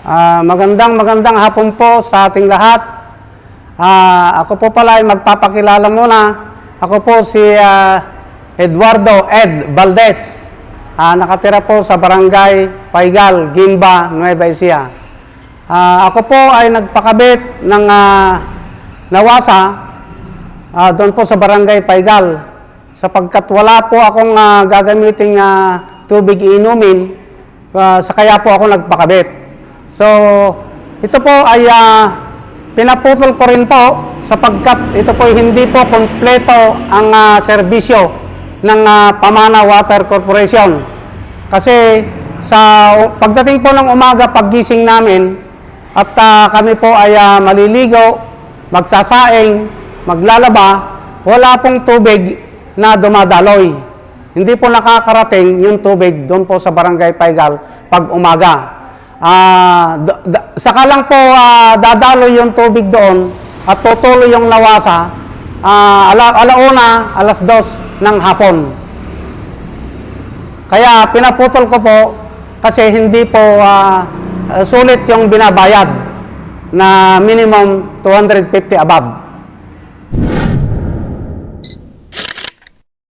Ah, magandang magandang hapon po sa ating lahat. Ah, ako po pala ay magpapakilala muna. Ako po si ah, Eduardo Ed Valdez. Ah, nakatira po sa Barangay Paigal, Gimba, Nueva Ecija. Ah, ako po ay nagpakabit ng ah, nawasa ah, doon po sa Barangay Paigal sapagkat wala po akong ah, gagamiting ah, tubig inumin ah, sa kaya po ako nagpakabit. So, ito po ay ah, pinaputol ko rin po sapagkat ito po ay hindi po kompleto ang ah, serbisyo ng ah, Pamana Water Corporation. Kasi sa pagdating po ng umaga paggising namin at ah, kami po ay ah, maliligo, magsasaing, maglalaba, wala pong tubig na dumadaloy. Hindi po nakakarating yung tubig doon po sa Barangay Paigal pag umaga. D- saka lang po ah, dadaloy yung tubig doon at tutuloy yung nawasa ah, ala, alauna, alas dos ng hapon. Kaya pinaputol ko po kasi hindi po ah, sulit yung binabayad na minimum 250 above.